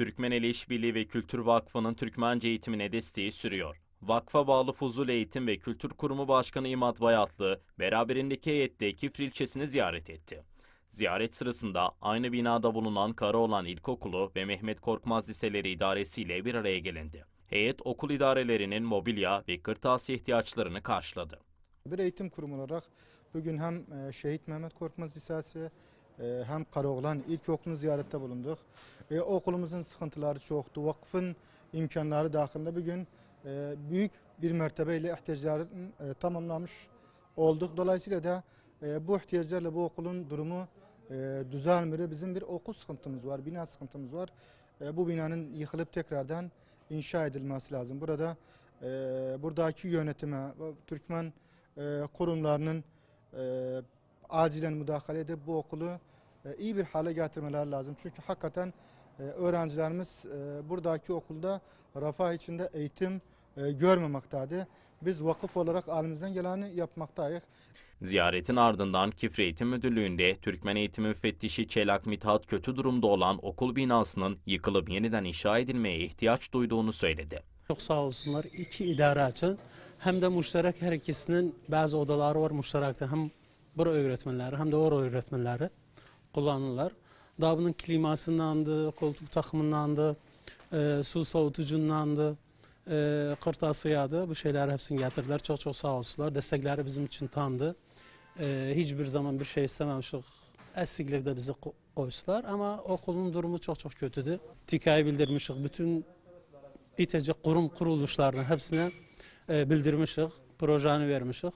Türkmeneli İşbirliği ve Kültür Vakfı'nın Türkmence eğitimine desteği sürüyor. Vakfa bağlı Fuzul Eğitim ve Kültür Kurumu Başkanı İmat Bayatlı, beraberindeki heyetle Kifri ilçesini ziyaret etti. Ziyaret sırasında aynı binada bulunan Karaoğlan İlkokulu ve Mehmet Korkmaz Liseleri İdaresiyle bir araya gelindi. Heyet okul idarelerinin mobilya ve kırtasiye ihtiyaçlarını karşıladı. Bir eğitim kurumu olarak bugün hem e, Şehit Mehmet Korkmaz Lisesi e, hem Karaoğlan İlkokulu'nu ziyarette bulunduk. E, Okulumuzun sıkıntıları çoktu. Vakfın imkanları dahilinde bugün e, büyük bir mertebeyle ihtiyaçların e, tamamlamış olduk. Dolayısıyla da e, bu ihtiyaçlarla bu okulun durumu e, düzelmiyor. Bizim bir okul sıkıntımız var, bina sıkıntımız var. E, bu binanın yıkılıp tekrardan inşa edilmesi lazım. Burada e, buradaki yönetime, Türkmen e, kurumlarının e, acilen müdahale edip bu okulu e, iyi bir hale getirmeleri lazım. Çünkü hakikaten e, öğrencilerimiz e, buradaki okulda refah içinde eğitim e, görmemektedir. Biz vakıf olarak elimizden geleni yapmaktayız. Ziyaretin ardından Kifri Eğitim Müdürlüğü'nde Türkmen Eğitim Müfettişi Çelak Mithat kötü durumda olan okul binasının yıkılıp yeniden inşa edilmeye ihtiyaç duyduğunu söyledi. Çok sağ olsunlar iki idare için hem de müşterek her ikisinin bazı odaları var müşterekte hem bura öğretmenleri hem de orada öğretmenleri kullanırlar. Daha bunun klimasındandı, koltuk takımındandı, e, su soğutucundandı, e, kırtasiyadı. Bu şeyler hepsini getirdiler. Çok çok sağ olsunlar. Destekleri bizim için tamdı. E, hiçbir zaman bir şey istememiştik. Esiklikte bizi ko- koysular ama okulun durumu çok çok kötüdü. TİKA'yı bildirmiştik. Bütün İTC kurum kuruluşlarına hepsine e, bildirmişik, projeni vermişik.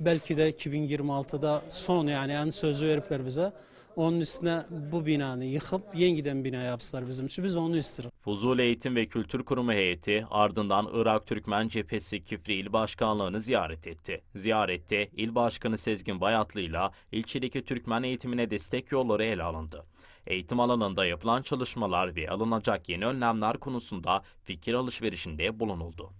Belki de 2026'da son yani en sözü veripler bize. Onun üstüne bu binanı yıkıp yeniden bina yapsınlar bizim için. Biz onu istiyoruz. Fuzul Eğitim ve Kültür Kurumu heyeti ardından Irak Türkmen Cephesi Kifri İl Başkanlığı'nı ziyaret etti. Ziyarette İl Başkanı Sezgin Bayatlı ile ilçedeki Türkmen eğitimine destek yolları ele alındı. Eğitim alanında yapılan çalışmalar ve alınacak yeni önlemler konusunda fikir alışverişinde bulunuldu.